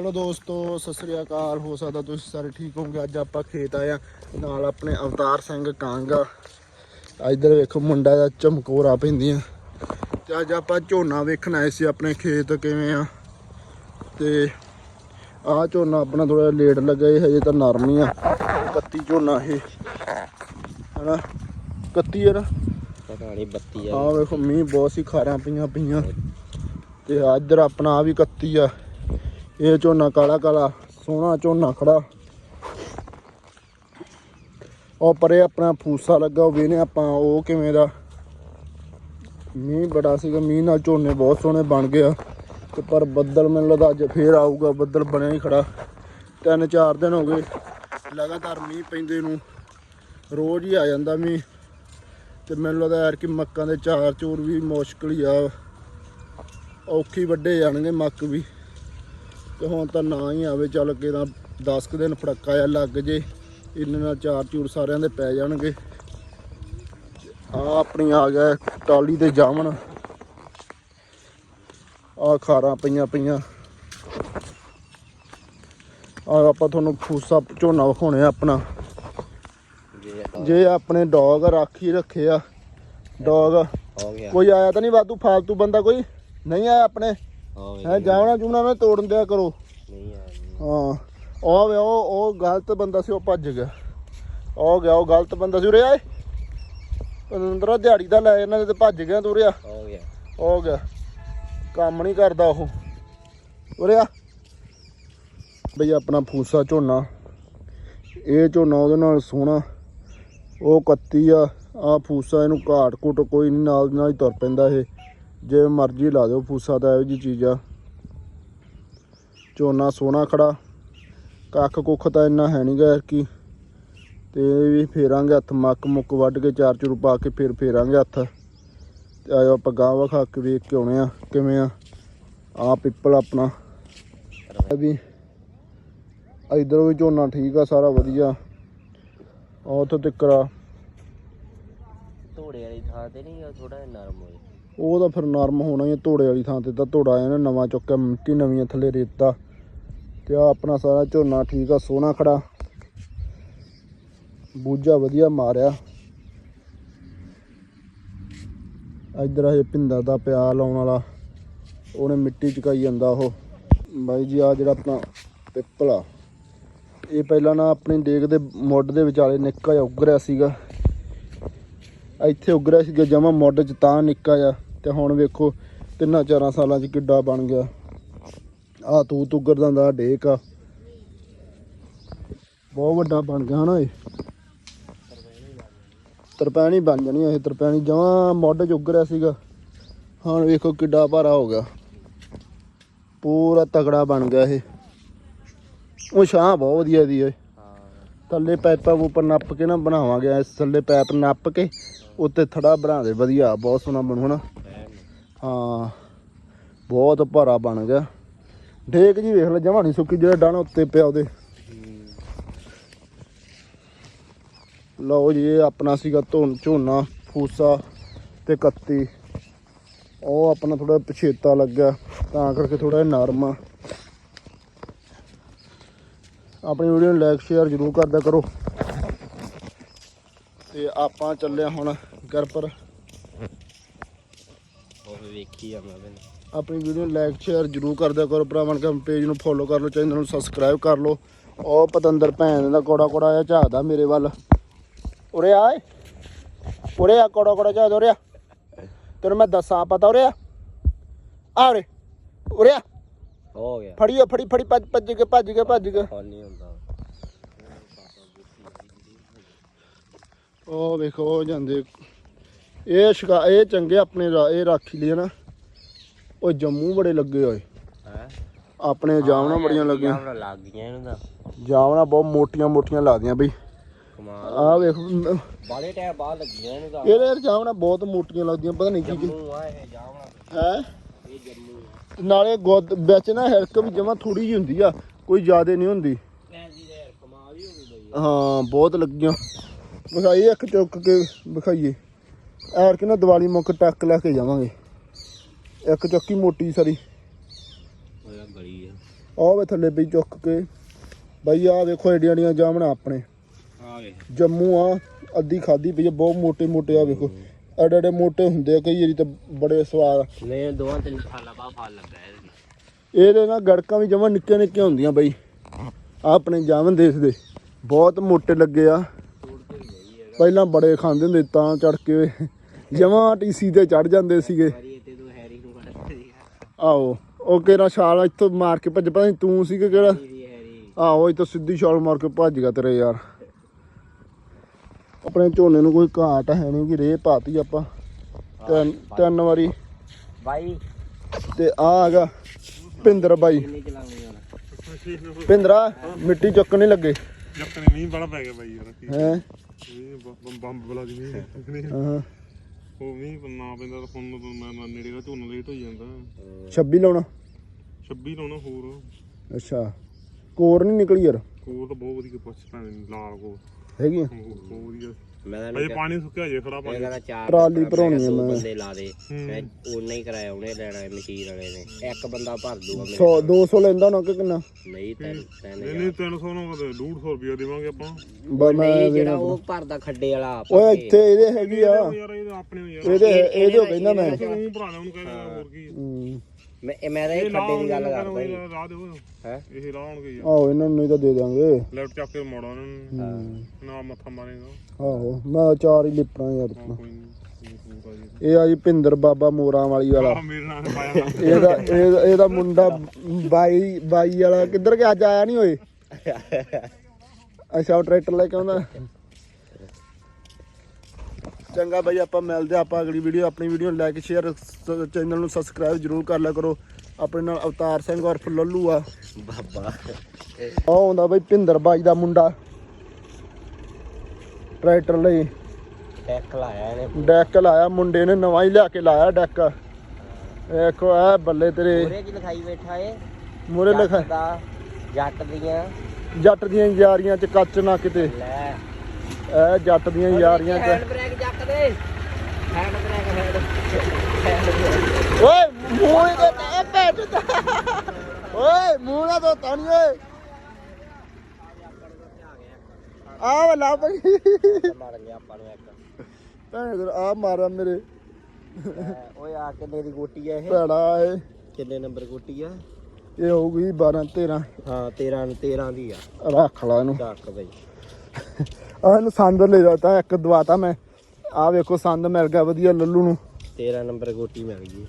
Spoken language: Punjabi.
ਚਲੋ ਦੋਸਤੋ ਸਤਿ ਸ੍ਰੀ ਅਕਾਲ। ਹੋ ਸਕਦਾ ਤੁਸੀਂ ਸਾਰੇ ਠੀਕ ਹੋਵੋਗੇ। ਅੱਜ ਆਪਾਂ ਖੇਤ ਆਏ ਆ। ਨਾਲ ਆਪਣੇ ਅਵਤਾਰ ਸਿੰਘ ਕਾਂਗਾ। ਇੱਧਰ ਵੇਖੋ ਮੁੰਡਾ ਦਾ ਚਮਕੋਰਾ ਪੈਂਦੀਆਂ। ਤੇ ਅੱਜ ਆਪਾਂ ਝੋਨਾ ਵੇਖਣ ਆਏ ਸੀ ਆਪਣੇ ਖੇਤ ਕਿਵੇਂ ਆ। ਤੇ ਆਹ ਝੋਨਾ ਆਪਣਾ ਥੋੜਾ ਲੇਟ ਲੱਗਾ ਇਹ ਹਜੇ ਤਾਂ ਨਰਮ ਹੀ ਆ। ਕੱਤੀ ਝੋਨਾ ਇਹ। ਹਨਾ? ਕੱਤੀ ਆ ਨਾ? ਪਤਾ ਨਹੀਂ ਬੱਤੀ ਆ। ਆਹ ਵੇਖੋ ਮੀਂਹ ਬਹੁਤ ਸੀ ਖਾਰਾਂ ਪਈਆਂ ਪਈਆਂ। ਤੇ ਇੱਧਰ ਆਪਣਾ ਆ ਵੀ ਕੱਤੀ ਆ। ਇਹ ਝੋਨਾ ਕਾਲਾ ਕਾਲਾ, ਸੋਹਣਾ ਝੋਨਾ ਖੜਾ। ਉਹ ਪਰੇ ਆਪਣਾ ਫੂਸਾ ਲੱਗਾ, ਉਹ ਵੇਨੇ ਆਪਾਂ ਉਹ ਕਿਵੇਂ ਦਾ। ਮੀਂਹ ਬੜਾ ਸੀਗਾ, ਮੀਂਹ ਨਾਲ ਝੋਨੇ ਬਹੁਤ ਸੋਹਣੇ ਬਣ ਗਏ ਆ। ਤੇ ਪਰ ਬੱਦਲ ਮੈਨੂੰ ਲੱਗਦਾ ਅੱਜ ਫੇਰ ਆਊਗਾ, ਬੱਦਲ ਬਣਿਆ ਹੀ ਖੜਾ। ਤਿੰਨ ਚਾਰ ਦਿਨ ਹੋ ਗਏ, ਲਗਾਤਾਰ ਮੀਂਹ ਪੈਂਦੇ ਨੂੰ, ਰੋਜ਼ ਹੀ ਆ ਜਾਂਦਾ ਮੀਂਹ। ਤੇ ਮੈਨੂੰ ਲੱਗਦਾ ਯਾਰ ਕਿ ਮੱਕਾਂ ਦੇ ਚਾਰ ਚੂਰ ਵੀ ਮੁਸ਼ਕਲ ਹੀ ਆ। ਔਖੀ ਵੱਡੇ ਜਾਣਗੇ ਮੱਕ ਵੀ। ਤੇ ਹੁਣ ਤਾਂ ਨਾ ਹੀ ਆਵੇ ਚੱਲ ਕੇ ਤਾਂ 10 ਕੁ ਦਿਨ ਫੜੱਕਾ ਆ ਲੱਗ ਜੇ ਇੰਨੇ ਨਾਲ ਚਾਰ ਚੂਰ ਸਾਰਿਆਂ ਦੇ ਪੈ ਜਾਣਗੇ। ਆ ਆਪਣੀ ਆ ਗਿਆ ਟਾਲੀ ਤੇ ਜਾਵਣ ਆ ਖਾਰਾਂ ਪਈਆਂ ਪਈਆਂ। ਆ ਆਪਾਂ ਤੁਹਾਨੂੰ ਫੂਸਾ ਝੋਨਾ ਵਿਖਾਉਣੇ ਆ ਆਪਣਾ। ਜੇ ਆਪਣੇ ਡੌਗ ਰਾਖੀ ਰੱਖੇ ਆ ਡੌਗ। ਕੋਈ ਆਇਆ ਤਾਂ ਨਹੀਂ ਵਾਧੂ ਫਾਲਤੂ ਬੰਦਾ ਕੋਈ? ਨਹੀਂ ਆਇਆ ਆਪਣੇ? ਹੋ ਹੈ ਜਾਵਣਾ ਜੁਮਣਾ ਮੈਂ ਤੋੜਨ ਦਿਆ ਕਰੋ। ਨਹੀਂ ਆ ਹਾਂ। ਉਹ ਵੇ ਉਹ ਉਹ ਗਲਤ ਬੰਦਾ ਸੀ ਉਹ ਭੱਜ ਗਿਆ। ਉਹ ਗਿਆ ਉਹ ਗਲਤ ਬੰਦਾ ਸੀ ਉਰੇ ਆਏ। ਅੰਦਰੋਂ ਦਿਹਾੜੀ ਦਾ ਲੈ ਇਹਨਾਂ ਦੇ ਤੇ ਭੱਜ ਗਿਆ ਤੂੰ ਰਿਆ ਹੋ ਗਿਆ। ਹੋ ਗਿਆ। ਕੰਮ ਨਹੀਂ ਕਰਦਾ ਉਹ। ਉਰੇ ਆ। ਬਈ ਆਪਣਾ ਫੂਸਾ ਝੋਨਾ। ਇਹ ਝੋਨਾ ਉਹਦੇ ਨਾਲ ਸੋਹਣਾ। ਉਹ ਕੱਤੀ ਆ। ਆ ਫੂਸਾ ਇਹਨੂੰ ਘਾਟ ਘੁੱਟ ਕੋਈ ਨਹੀਂ ਨਾਲ ਨਾਲ ਹੀ ਤੁਰ ਪੈਂਦਾ ਇਹ। ਜੇ ਮਰਜ਼ੀ ਲਾ ਦਿਓ, ਫੂਸਾ ਤਾਂ ਇਹੋ ਜੀ ਚੀਜ਼ ਆ। ਝੋਨਾ ਸੋਹਣਾ ਖੜਾ। ਕੱਖ ਕੁੱਖ ਤਾਂ ਇੰਨਾ ਹੈ ਨਹੀਂਗਾ ਕੀ। ਤੇ ਵੀ ਫੇਰਾਂਗੇ ਹੱਥ, ਮੱਕ ਮੁੱਕ ਵੱਢ ਕੇ ਚਾਰ ਚੂਰ ਪਾ ਕੇ ਫਿਰ ਫੇਰਾਂਗੇ ਹੱਥ। ਤੇ ਆਇਓ ਆਪਾਂ ਗਾਂ ਵਖਾ ਕੇ ਵੇਖ ਕੇ ਆਉਣੇ ਆ, ਕਿਵੇਂ ਆ। ਆ ਪਿੱਪਲ ਆਪਣਾ। ਵੀ ਇਧਰ ਵੀ ਝੋਨਾ ਠੀਕ ਆ, ਸਾਰਾ ਵਧੀਆ। ਆ ਉੱਥੇ ਤੱਕ ਆ ਧੋੜੇ ਵਾਲੀ ਥਾਂ ਤੇ ਨਹੀਂ ਥੋੜਾ ਨਰਮ ਹੋਏ। ਉਹ ਤਾਂ ਫਿਰ ਨਰਮ ਹੋਣਾ ਹੀ ਆ, ਧੋੜੇ ਵਾਲੀ ਥਾਂ ਤੇ ਤਾਂ ਧੋੜਾ ਆਇਆ ਨਵਾਂ ਚੁੱਕਿਆ ਮਿੱਟੀ ਨਵੀਂ ਥੱਲੇ ਰੇਤਾ। ਤੇ ਆ ਆਪਣਾ ਸਾਰਾ ਝੋਨਾ ਠੀਕ ਆ ਸੋਹਣਾ ਖੜਾ। ਬੂਝਾ ਵਧੀਆ ਮਾਰਿਆ। ਇੱਧਰ ਹਜੇ ਪਿੰਦਾ ਦਾ ਪਿਆ ਲਾਉਣ ਵਾਲਾ। ਉਹਨੇ ਮਿੱਟੀ ਚਕਾਈ ਜਾਂਦਾ ਉਹ। ਬਾਈ ਜੀ ਆ ਜਿਹੜਾ ਆਪਣਾ ਪਿੱਪਲ ਆ। ਇਹ ਪਹਿਲਾਂ ਨਾ ਆਪਣੀ ਡੇਕ ਦੇ ਮੁੱਢ ਦੇ ਵਿਚਾਲੇ ਨਿੱਕਾ ਜਿਹਾ ਉੱਗਰਿਆ ਸੀਗਾ। ਇੱਥੇ ਉੱਗਰਿਆ ਸੀਗਾ ਜਮਾ ਮੁੱਢ 'ਚ ਤਾਂ ਨਿੱਕਾ ਜਿਹਾ। ਤੇ ਹੁਣ ਵੇਖੋ ਤਿੰਨਾਂ ਚਾਰਾਂ ਸਾਲਾਂ 'ਚ ਕਿੱਡਾ ਬਣ ਗਿਆ। ਆ ਤੂ ਤੁਗਰ ਦਾ ਦਾ ਡੇਕ ਆ। ਬਹੁਤ ਵੱਡਾ ਬਣ ਗਿਆ ਹਨਾ ਇਹ। ਤਰਪੈਣੀ ਬਣ ਜਾਣੀ ਇਹ, ਤਰਪੈਣੀ ਜਮਾ ਮੁੱਢ 'ਚ ਉੱਗਰਿਆ ਸੀਗਾ। ਹੁਣ ਵੇਖੋ ਕਿੱਡਾ ਭਾਰਾ ਹੋ ਗਿਆ। ਪੂਰਾ ਤਗੜਾ ਬਣ ਗਿਆ ਇਹ। ਉਹ ਛਾਂ ਬਹੁਤ ਵਧੀਆ ਦੀ ਓਏ। ਥੱਲੇ ਪਾਈਪਾਂ ਉੱਪਰ ਨੱਪ ਕੇ ਨਾ ਬਣਾਵਾਂਗੇ, ਇਸ ਥੱਲੇ ਪੈਪ ਨੱਪ ਕੇ, ਉੱਤੇ ਥੜਾ ਬਣਾ ਦੇ ਵਧੀਆ, ਬਹੁਤ ਸੋਹਣਾ ਬਣੂ ਹਨਾ। ਬੈਣ ਹਾਂ, ਬਹੁਤ ਭਾਰਾ ਬਣ ਗਿਆ। ਢੇਕ ਜੀ ਵੇਖ ਲੈ, ਜਮਾ ਨਹੀਂ ਸੁੱਕੀ, ਜਿਹੜਾ ਡਾਣਾ ਉੱਤੇ ਪਿਆ ਉਹਦੇ। ਲਓ ਜੀ, ਇਹ ਆਪਣਾ ਸੀਗਾ ਧੁਨ, ਝੋਨਾ, ਫੂਸਾ ਤੇ ਕੱਤੀ। ਉਹ ਆਪਣਾ ਥੋੜਾ ਪਛੇਤਾ ਲੱਗਾ ਤਾਂ ਕਰਕੇ ਥੋੜਾ ਨਰਮ ਆ। ਆਪਣੀ ਵੀਡੀਓ ਨੂੰ ਲਾਈਕ ਸ਼ੇਅਰ ਜ਼ਰੂਰ ਕਰਦਾ ਕਰੋ। ਤੇ ਆਪਾਂ ਚੱਲੇ ਹੁਣ ਘਰ ਵੇਖੀ ਆ ਮੈਂ ਆਪਣੀ ਵੀਡੀਓ ਨੂੰ ਲਾਈਕ ਸ਼ੇਅਰ ਜਰੂਰ ਕਰਦਿਆ ਕਰੋ ਭਰਾਵਾਂ ਕਮ ਪੇਜ ਨੂੰ ਫੋਲੋ ਕਰ ਲਓ ਚੈਨਲ ਨੂੰ ਸਬਸਕ੍ਰਾਈਬ ਕਰ ਲਓ। ਉਹ ਪਤੰਦਰ ਭੈਣ ਦਾ ਕੋੜਾ ਕੋੜਾ ਜਿਹਾ ਝਾਕਦਾ ਮੇਰੇ ਵੱਲ। ਉਰੇ ਆ ਏ ਉਰੇ ਆ ਕੋੜਾ ਕੋੜਾ ਝਾਕਦਾ ਉਰੇ ਆ। ਤੈਨੂੰ ਮੈਂ ਦੱਸਾਂ ਪਤਾ ਉਰੇ ਆ? ਆ ਉਰੇ। ਉਰੇ ਆ। ਹੋ ਗਿਆ। ਫੜੀਓ ਫੜੀ ਫੜੀ ਭੱਜ ਭੱਜ ਕੇ ਭੱਜ ਕੇ ਭੱਜ ਕੇ। ਹੁਣ ਨਹੀਂ ਹੁੰਦਾ। ਉਹ ਵੇਖੋ ਉਹ ਜਾਂਦੇ ਇਹ ਸ਼ਿਕਾ ਇਹ ਚੰਗੇ ਆਪਣੇ ਰਾ- ਇਹ ਰਾਖੀ ਲਈ ਨਾ। ਉਹ ਜੰਮੂ ਬੜੇ ਲੱਗੇ ਹੋਏ। ਹੈ? ਆਪਣੇ ਜਾਮਣਾ ਬੜੀਆਂ ਲੱਗੀਆਂ। ਜਾਮਣਾ ਲੱਗ ਗਈਆਂ ਇਹਨੂੰ ਦਾ। ਜਾਮਣਾ ਬਹੁਤ ਮੋਟੀਆਂ ਮੋਟੀਆਂ ਲੱਗਦੀਆਂ ਬਈ। ਕਮਾਲ। ਆਹ ਵੇਖ ਮ- ਬਾਲੇ ਟਾਈਮ ਬਾਅਦ ਲੱਗੀਆਂ ਇਹਨੂੰ ਦਾ। ਇਹਦੇ ਜਾਮਣਾ ਬਹੁਤ ਮੋਟੀਆਂ ਲੱਗਦੀਆਂ ਪਤਾ ਨਹੀਂ ਕੀ ਕੀ ਜੰਮੂ ਆ ਇਹ ਜਾਮਣਾ। ਹੈ? ਇਹ ਜੰਮੂ ਆ। ਨਾਲੇ ਗੁੱਦ ਵਿੱਚ ਨਾ ਹਿਰਕ ਵੀ ਜਮਾ ਥੋੜੀ ਜਿਹੀ ਹੁੰਦੀ ਆ ਕੋਈ ਜ਼ਿਆਦੇ ਨਹੀਂ ਹੁੰਦੀ। ਦੇ ਕਮਾਲ ਹੀ ਹੋ ਗਈ ਬਈ। ਹਾਂ ਬਹੁਤ ਲੱਗੀਆਂ। ਵਿਖਾਈ ਇੱਕ ਚੁੱਕ ਕੇ ਵਿਖਾਈਏ। ਐਰ ਕਿ ਨਾ ਦੀਵਾਲੀ ਮੁੱਕ ਟੱਕ ਲੈ ਕੇ ਜਾਵਾਂਗੇ। ਇੱਕ ਚੱਕੀ ਮੋਟੀ ਸਾਰੀ। ਹੋਇਆ ਗਲੀ ਆ। ਆਹ ਵੇ ਥੱਲੇ ਬਈ ਚੁੱਕ ਕੇ। ਬਈ ਆਹ ਵੇਖੋ ਏਡੀਆਂ ਏਡੀਆਂ ਜਾਮਣਾ ਆਪਣੇ। ਆ ਵੇ ਜੰਮੂ ਆ ਅੱਧੀ ਖਾਦੀ ਪਈ ਆ ਬਹੁਤ ਮੋਟੇ ਮੋਟੇ ਆ ਵੇਖੋ। ਐਡੇ ਐਡੇ ਮੋਟੇ ਹੁੰਦੇ ਆ ਕਈ ਵਾਰੀ ਤਾਂ ਬੜੇ ਸਵਾਦ। ਨੇ ਦੋਵਾਂ ਤਿੰਨ ਫਾਲਾ ਬਾ ਫਲ ਲੱਗਾ ਇਹਦੇ ਇਹਦੇ ਨਾਲ ਗੜਕਾਂ ਵੀ ਜਮਾਂ ਨਿੱਕੀਆਂ ਨਿੱਕੀਆਂ ਹੁੰਦੀਆਂ ਬਈ। ਆਹ ਆਪਣੇ ਜਾਮਨ ਦੇਸ਼ ਦੇ। ਬਹੁਤ ਮੋਟੇ ਲੱਗੇ ਆ। ਪਹਿਲਾਂ ਬੜੇ ਖਾਂਦੇ ਹੁੰਦੇ ਤਾਂ ਚੜ ਕੇ ਜਮਾਂ ਟੀਸੀ ਤੇ ਚੜ ਜਾਂਦੇ ਸੀਗੇ। ਤੂੰ ਹੈਰੀ ਨੂੰ ਛਾਲ ਇੱਥੋਂ ਮਾਰ ਕੇ ਭੱਜ ਪਤਾ ਨਹੀਂ ਤੂੰ ਸੀ ਕਿ ਕਿਹੜਾ? ਆਹੋ ਇੱਥੋਂ ਸਿੱਧੀ ਛਾਲ ਮਾਰ ਕੇ ਭੱਜ ਗਿਆ ਤੇਰੇ ਯਾਰ। ਆਪਣੇ ਝੋਨੇ ਨੂੰ ਕੋਈ ਘਾਟ ਹੈ ਨਹੀਂ ਕਿ ਰੇ ਪਾਤੀ ਆਪਾਂ। ਤਿੰਨ ਤਿੰਨ ਵਾਰੀ। ਬਾਈ। ਤੇ ਆ ਹੈਗਾ ਭਿੰਦਰ ਬਾਈ। ਭਿੰਦਰਾ ਮਿੱਟੀ ਚੁੱਕਣ ਨਹੀਂ ਲੱਗੇ। ਜੱਕਨੇ ਮੀਂਹ ਬੜਾ ਪੈ ਗਿਆ ਬਾਈ ਯਾਰ। ਹੈ? ਬ- ਬ- ਬੰਬ ਬਲਾ ਦੀ ਮੀਂਹ ਹਾਂ। ਉਹ ਮੀਂਹ ਨਾ ਪੈਂਦਾ ਤਾਂ ਹੁਣ ਨੂੰ ਮੈਂ ਮੈਂ ਨੇੜੇ ਦਾ ਝੋਨਾ ਲੇਟ ਹੋ ਜਾਂਦਾ। 26 ਲਾਉਣਾ। 26 ਲਾਉਣਾ ਹੋਰ। ਅੱਛਾ। ਕੋਰ ਨਹੀਂ ਨਿਕਲੀ ਯਾਰ। ਕੋਲ ਤਾਂ ਬਹੁਤ ਵਧੀਆ ਪੁੱਛ ਪੈਣੇ ਲਾਲ ਕੋ ਹੈਗੀ ਆ? ਬਹੁਤ ਵਧੀਆ। ਮੈਂ ਤਾਂ ਅਜੇ ਪਾਣੀ ਸੁੱਕਿਆ ਜੇ ਖੜਾ ਪਾਣੀ। ਕਹਿੰਦਾ ਚਾਰ ਟਰਾਲੀ ਭਰਾਉਣੀ ਆ ਮੈਂ। ਬੰਦੇ ਲਾ ਦੇ। ਮੈਂ ਉਨਾ ਹੀ ਕਰਾਇਆ ਉਹਨੇ ਲੈਣਾ ਹੈ ਮਸ਼ੀਨ ਵਾਲੇ ਨੇ। ਇੱਕ ਬੰਦਾ ਭਰ ਦੂਗਾ ਮੇਰੇ 100 200 ਲੈਂਦਾ ਹੋਣਾ ਕਿ ਕਿੰਨਾ? ਨਹੀਂ ਤਿੰਨ ਤਿੰਨ ਨਹੀਂ ਨਹੀਂ 300 ਨੂੰ 150 ਰੁਪਿਆ ਦੇਵਾਂਗੇ ਆਪਾਂ। ਬਾ ਮੈਂ ਨਹੀਂ ਜਿਹੜਾ ਉਹ ਭਰਦਾ ਖੱਡੇ ਵਾਲਾ ਓਏ ਇੱਥੇ ਇਹਦੇ ਹੈਗੀ ਆ। ਯਾਰ ਇਹ ਆਪਣੇ ਯਾਰ। ਇਹਦੇ ਇਹਦੇ ਹੋ ਕਹਿੰਦਾ ਮੈਂ। ਤੂੰ ਭਰਾ ਲੈ ਉਹਨੂੰ ਕਹਿੰਦਾ ਹੋਰ ਕੀ। ਹੂੰ। ਮੈਂ ਇਹ ਮੈਂ ਤਾਂ ਇਹ ਖੱਡੇ ਦੀ ਗੱਲ ਕਰਦਾ ਜੀ ਰਾਹ ਦਿਓ। ਹੈ? ਇਹ ਲਾਉਣਗੇ ਯਾਰ ਆਹੋ ਇਹਨਾਂ ਨੂੰ ਨਹੀਂ ਤਾਂ ਦੇ ਦਾਂਗੇ ਲੈਫਟ ਚੱਕ ਕੇ ਮੋੜਾ ਉਹਨਾਂ ਨੂੰ। ਨਾ ਮੱਥਾ ਮਾਰੇਗਾ। ਆਹੋ ਮੈਂ ਚਾਰ ਹੀ ਲਿਪਣਾ ਯਾਰ ਹਾਂ, ਕੋਈ ਨਹੀਂ ਪੂਰਾ ਜੀ ਇਹ ਆ ਜੀ ਭਿੰਦਰ ਬਾਬਾ ਮੋਰਾਂ ਵਾਲੀ ਵਾਲਾ। ਆ ਮੇਰੇ ਨਾਲ ਪਾਇਆ ਇਹਦਾ ਇਹਦਾ- ਇਹਦਾ ਮੁੰਡਾ ਬਾਈ ਬਾਈ ਵਾਲਾ। ਕਿੱਧਰ ਗਿਆ? ਅੱਜ ਆਇਆ ਨਹੀਂ ਓਏ। ਅੱਛਾ ਉਹ ਟਰੈਕਟਰ ਲੈ ਕੇ ਆਉਂਦਾ। ਚੰਗਾ ਬਾਈ ਆਪਾਂ ਮਿਲਦੇ ਆਪਾਂ ਅਗਲੀ ਵੀਡੀਓ ਆਪਣੀ ਵੀਡੀਓ ਲਾਈਕ ਸ਼ੇਅਰ ਚੈਨਲ ਨੂੰ ਸਬਸਕ੍ਰਾਈਬ ਜਰੂਰ ਕਰ ਲਿਆ ਕਰੋ। ਆਪਣੇ ਨਾਲ ਅਵਤਾਰ ਸਿੰਘ ਔਰ ਲੱਲੂ ਆ। ਬਾਬਾ। ਆ ਆਉਂਦਾ ਬਾਈ ਭਿੰਦਰ ਬਾਈ ਦਾ ਮੁੰਡਾ। ਟਰੈਕਟਰ ਲਈ। ਟੈਕ ਲਾਇਆ ਇਹਨੇ। ਡੈਕ ਲਾਇਆ ਮੁੰਡੇ ਨੇ ਨਵਾਂ ਹੀ ਲਿਆ ਕੇ ਲਾਇਆ ਡੈਕ। ਵੇਖੋ ਆ ਬੱਲੇ ਤੇਰੇ। ਪੂਰੇ ਕੀ ਲਿਖਾਈ ਬੈਠਾ ਏ? ਮੂਰੇ ਲਿਖਾ ਜੱਟ ਦੀਆਂ। ਜੱਟ ਦੀਆਂ ਯਾਰੀਆਂ ਚ ਕੱਚ ਨਾ ਕਿਤੇ। ਲੈ। ਇਹ ਜੱਟ ਦੀਆਂ ਯਾਰੀਆਂ ਚ। ਹੈਂਡ ਬ੍ਰੇਕ ਜੱਟ ਦੇ। ਹੈਂਡ ਬ੍ਰੇਕ ਹੈਂਡ ਓਏ ਮੂੰਹ ਦੇ ਤੇ ਪੈਟ ਓਏ ਮੂੰਹ ਨਾ ਦੋ ਤਾਣੀ ਓਏ। ਆ ਵਾਲਾ ਬਈ। ਮਾਰ ਗਿਆ ਆਪਾਂ ਨੂੰ ਇੱਕ ਭੈਣ ਆ ਮਾਰਿਆ ਮੇਰੇ। ਓਏ ਆ ਕਿੰਨੇ ਦੀ ਗੋਟੀ ਆ ਇਹ? ਭੈੜਾ ਏ। ਕਿੰਨੇ ਨੰਬਰ ਗੋਟੀ ਆ? ਇਹ ਹੋਊਗੀ 12 13 ਹਾਂ 13 13 ਦੀ ਆ। ਰੱਖ ਲਾ ਇਹਨੂੰ। ਚੱਕ ਬਈ। ਇਹਨੂੰ ਸੰਦ ਲੈ ਜਾਤਾ, ਇੱਕ ਦਵਾਤਾ ਮੈਂ। ਆ ਵੇਖੋ ਸੰਦ ਮਿਲ ਗਿਆ, ਵਧੀਆ ਲੱਲੂ ਨੂੰ। 13 ਨੰਬਰ ਗੋਟੀ ਮਿਲ ਗਈ।